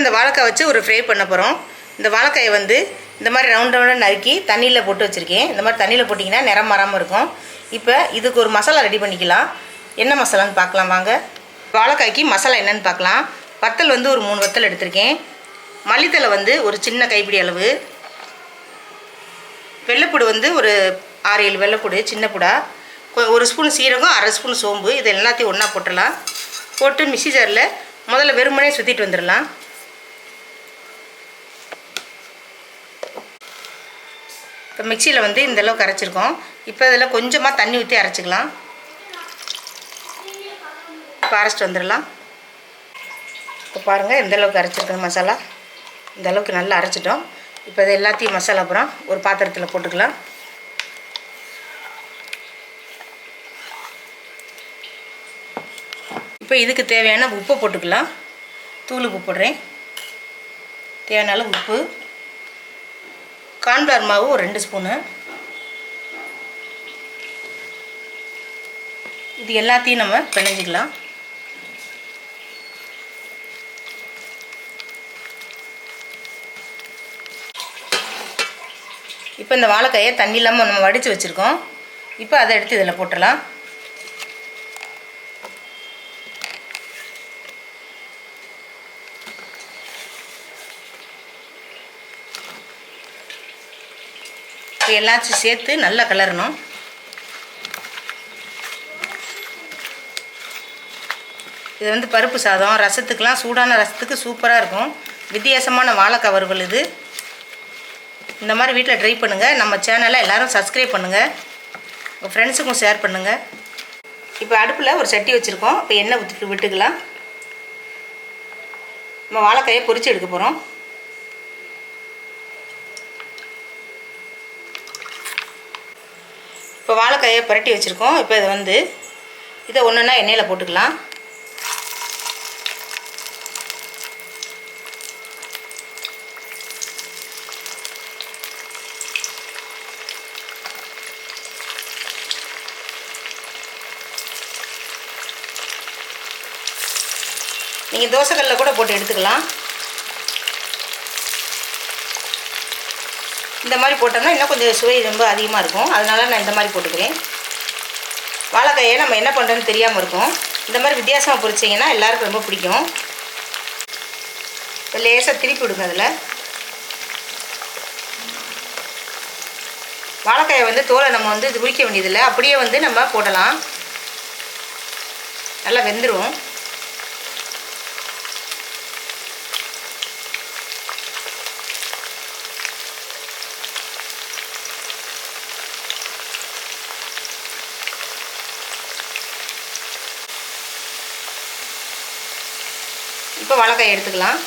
இந்த வாழைக்காய் வச்சு ஒரு ஃப்ரை பண்ண போகிறோம் இந்த வாழைக்காயை வந்து இந்த மாதிரி ரவுண்ட் ரவுண்டாக நறுக்கி தண்ணியில் போட்டு வச்சுருக்கேன். இந்த மாதிரி தண்ணியில் போட்டிங்கன்னா நிறம் மாறாமல் இருக்கும். இப்போ இதுக்கு ஒரு மசாலா ரெடி பண்ணிக்கலாம். என்ன மசாலான்னு பார்க்கலாம் வாங்க. வாழைக்காய்க்கு மசாலா என்னன்னு பார்க்கலாம். வத்தல் வந்து ஒரு மூணு வத்தல் எடுத்திருக்கேன். மல்லித்தலை வந்து ஒரு சின்ன கைப்பிடி அளவு. வெள்ளைப்பூடு வந்து ஒரு ஆறு ஏழு வெள்ளைப்பூடு சின்ன புடா. ஒரு ஸ்பூன் சீரகம் அரை ஸ்பூன் சோம்பு. இது எல்லாத்தையும் ஒன்றா போட்டுடலாம். போட்டு மிக்சி ஜாரில் முதல்ல வெறுமனே சுற்றிட்டு வந்துடலாம். இப்போ மிக்சியில் வந்து இந்த அளவுக்கு அரைச்சிருக்கோம் இப்போ இதில் கொஞ்சமாக தண்ணி ஊற்றி அரைச்சிக்கலாம். இப்போ அரைச்சிட்டு வந்துடலாம். இப்போ பாருங்கள் எந்த அளவுக்கு மசாலா. இந்த அளவுக்கு நல்லா அரைச்சிட்டோம். இப்போ இது எல்லாத்தையும் மசாலா அப்புறம் ஒரு பாத்திரத்தில் போட்டுக்கலாம். இப்போ இதுக்கு தேவையான உப்பை போட்டுக்கலாம். தூள் உப்பு போடுறேன். தேவையான அளவு உப்பு. கார்ன்ஃப்ளவர் மாவு ஒரு ரெண்டு ஸ்பூனு. இது எல்லாத்தையும் நம்ம பிணைஞ்சிக்கலாம். இப்போ இந்த வாழைக்காயை தண்ணி இல்லாமல் நம்ம வடித்து வச்சுருக்கோம். இப்போ அதை எடுத்து இதில் போட்டுடலாம். இப்போ எல்லாத்தையும் சேர்த்து நல்லா கலரணும் இது வந்து பருப்பு சாதம் ரசத்துக்கெலாம் சூடான ரசத்துக்கு சூப்பராக இருக்கும். வித்தியாசமான வாழைக்காய் வறுவல் இது. இந்த மாதிரி வீட்டில் ட்ரை பண்ணுங்கள் நம்ம சேனலை எல்லாரும் சப்ஸ்கிரைப் பண்ணுங்கள் உங்கள் ஃப்ரெண்ட்ஸுக்கும் ஷேர் பண்ணுங்கள் இப்போ அடுப்பில் ஒரு சட்டி வச்சுருக்கோம். இப்போ எண்ணெய் ஊற்றி விட்டுக்கலாம். நம்ம வாழைக்காயை பொரித்து எடுக்க போகிறோம் இப்போ வாழைக்காயை புரட்டி வச்சுருக்கோம். இப்போ இதை வந்து இதை ஒன்றுன்னா எண்ணெயில் போட்டுக்கலாம். நீங்கள் தோசைக்கல்லில் கூட போட்டு எடுத்துக்கலாம். இந்த மாதிரி போட்டோம்னா இன்னும் கொஞ்சம் சுவை ரொம்ப அதிகமாக இருக்கும். அதனால் நான் இந்த மாதிரி போட்டுக்கிறேன். வாழைக்காயை நம்ம என்ன பண்ணுறோன்னு தெரியாமல் இருக்கும். இந்த மாதிரி வித்தியாசமாக பொரிச்சிங்கன்னா எல்லாருக்கும் ரொம்ப பிடிக்கும். இப்போ லேசாக திருப்பி விடுங்க அதில். வாழைக்காயை வந்து தோலை நம்ம வந்து இது உரிக்க வேண்டியதில்லை. அப்படியே வந்து நம்ம போடலாம். நல்லா வெந்துடும் இப்போ மிளகாய் எடுத்துக்கலாம்.